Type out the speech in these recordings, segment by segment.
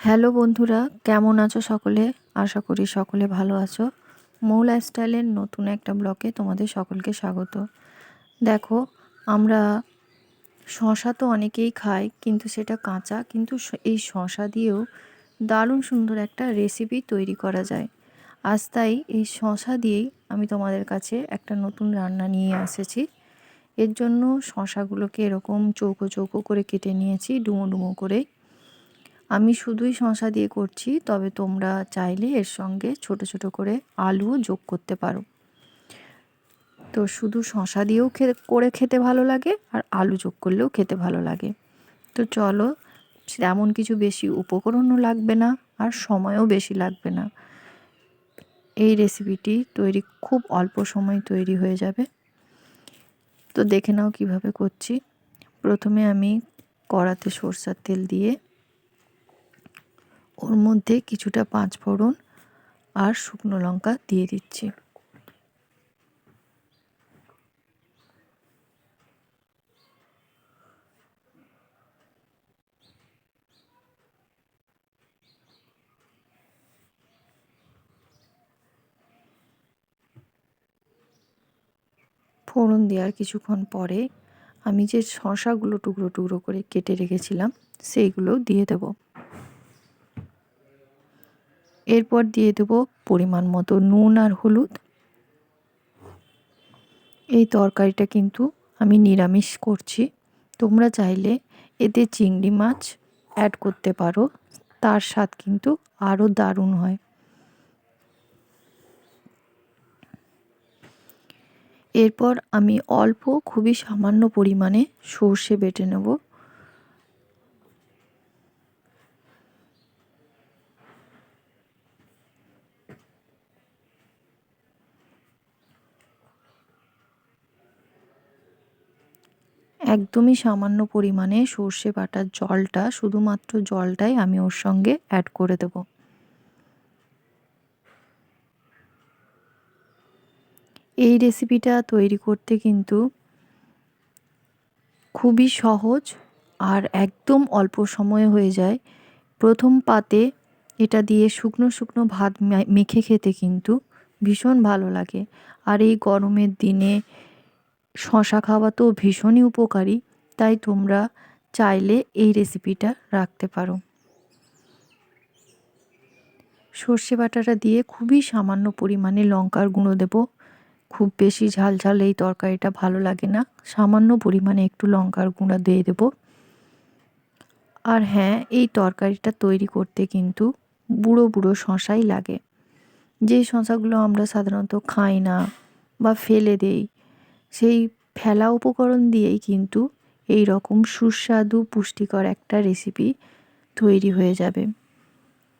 Hello বন্ধুরা, কেমন আছো সকলে? আশা করি সকলে ভালো আছো। মৌ লাইফস্টাইলের নতুন একটা ব্লকে তোমাদের সকলকে স্বাগত। দেখো, আমরা শশা তো অনেকেই খাই, কিন্তু সেটা কাঁচা, কিন্তু এই শশা দিয়েও দারুণ সুন্দর একটা রেসিপি তৈরি করা যায়। আজ তাই এই শশা দিয়েই আমি তোমাদের কাছে একটা নতুন রান্না নিয়ে এসেছি। এর জন্য শশাগুলোকে এরকম চৌকো চৌকো করে কেটে নিয়েছি, ডুমো ডুমো করে। আমি শুধুই শশা দিয়ে করছি, তবে তোমরা চাইলে এর সঙ্গে ছোট ছোট করে আলুও যোগ করতে পারো। তো শুধু শশা দিয়েও করে খেতে ভালো লাগে আর আলু যোগ করলেও খেতে ভালো লাগে। তো চলো, তেমন কিছু বেশি উপকরণও লাগবে না আর সময়ও বেশি লাগবে না। এই রেসিপিটি তৈরি, খুব অল্প সময় তৈরি হয়ে যাবে। তো দেখে নাও কীভাবে করছি। প্রথমে আমি কড়াতে সরষার তেল দিয়ে ওর মধ্যে কিছুটা পাঁচ ফোড়ন আর শুকনো লঙ্কা দিয়ে দিচ্ছি। ফোড়ন দেওয়ার কিছুক্ষণ পরে আমি যে শশাগুলো টুকরো টুকরো করে কেটে রেখেছিলাম সেইগুলো দিয়ে দেব। এরপর দিয়ে দেব পরিমাণ মতো নুন আর হলুদ। এই তরকারিটা কিন্তু আমি নিরামিষ করছি। তোমরা চাইলে এতে চিংড়ি মাছ অ্যাড করতে পারো। তার স্বাদ কিন্তু আরও দারুণ হয়। এরপর আমি অল্প খুবই সামান্য পরিমাণে সর্ষে বেটে নেব। একদমই সামান্য পরিমাণে সর্ষে বাটার জলটা, শুধুমাত্র জলটাই আমি ওর সঙ্গে অ্যাড করে দেব। এই রেসিপিটা তৈরি করতে কিন্তু খুবই সহজ আর একদম অল্প সময়ে হয়ে যায়। প্রথম পাতে এটা দিয়ে শুকনো শুকনো ভাত মেখে খেতে কিন্তু ভীষণ ভালো লাগে। আর এই গরমের দিনে শশা খাওয়া তো ভীষণই উপকারী, তাই তোমরা চাইলে এই রেসিপিটা রাখতে পারো। সর্ষে বাটাটা দিয়ে খুবই সামান্য পরিমাণে লঙ্কার গুঁড়ো দেব। খুব বেশি ঝাল ঝাল এই তরকারিটা ভালো লাগে না, সামান্য পরিমাণে একটু লঙ্কার গুঁড়া দিয়ে দেব। আর হ্যাঁ এই তরকারিটা তৈরি করতে কিন্তু বুড়ো বুড়ো শশাই লাগে। যে শশাগুলো আমরা সাধারণত খাই না বা ফেলে দেই সেই ফেলা উপকরণ দিয়েই কিন্তু এই রকম সুস্বাদু, পুষ্টিকর একটা রেসিপি তৈরি হয়ে যাবে।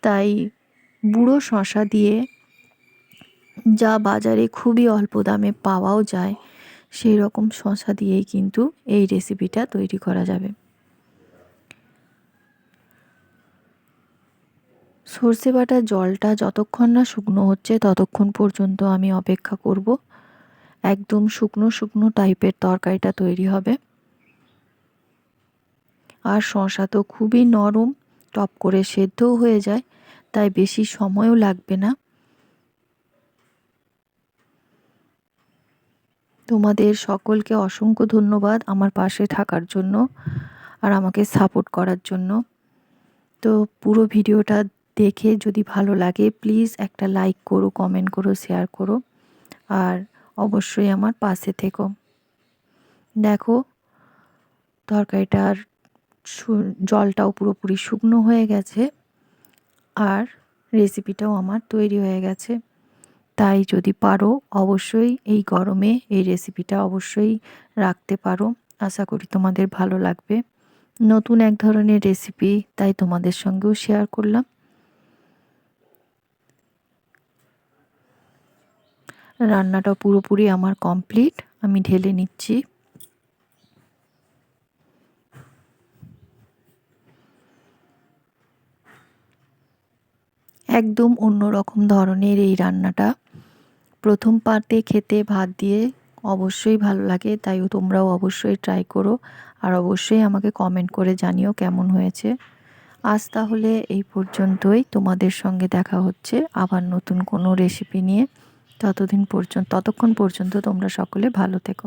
তাই বুড়ো শশা দিয়ে যা বাজারে খুবই অল্প দামে পাওয়াও যায়, সেই রকম শশা দিয়েই কিন্তু এই রেসিপিটা তৈরি করা যাবে। সর্ষে বাটার জলটা যতক্ষণ না শুকনো হচ্ছে, ততক্ষণ পর্যন্ত আমি অপেক্ষা করব। একদম শুকনো শুকনো টাইপের তরকারিটা তৈরি হবে। আর শশা তো খুবই নরম, টপ করে সেদ্ধও হয়ে যায়, তাই বেশি সময়ও লাগবে না। তোমাদের সকলকে অসংখ্য ধন্যবাদ আমার পাশে থাকার জন্য আর আমাকে সাপোর্ট করার জন্য। তো পুরো ভিডিওটা দেখে যদি ভালো লাগে, প্লিজ একটা লাইক করো, কমেন্ট করো, শেয়ার করো। আর অবশ্যই আমার পাশে থেকো। দেখো তরকারিটার জলটাও পুরোপুরি শুকনো হয়ে গেছে আর রেসিপিটাও আমার তৈরি হয়ে গেছে। তাই যদি পারো, অবশ্যই এই গরমে এই রেসিপিটা অবশ্যই রাখতে পারো। আশা করি তোমাদের ভালো লাগবে। নতুন এক ধরনের রেসিপি তাই তোমাদের সঙ্গেও শেয়ার করলাম। রান্নাটা পুরোপুরি আমার কমপ্লিট। আমি ঢেলে নিচ্ছি। একদম অন্যরকম ধরনের এই রান্নাটা। প্রথম পাতে খেতে ভাত দিয়ে অবশ্যই ভালো লাগে, তাই তোমরাও অবশ্যই ট্রাই করো। আর অবশ্যই আমাকে কমেন্ট করে জানিও কেমন হয়েছে। আজ তাহলে এই পর্যন্তই। তোমাদের সঙ্গে দেখা হচ্ছে আবার নতুন কোনো রেসিপি নিয়ে। ততদিন পর্যন্ত ততক্ষণ পর্যন্ত তোমরা সকলে ভালো থেকো।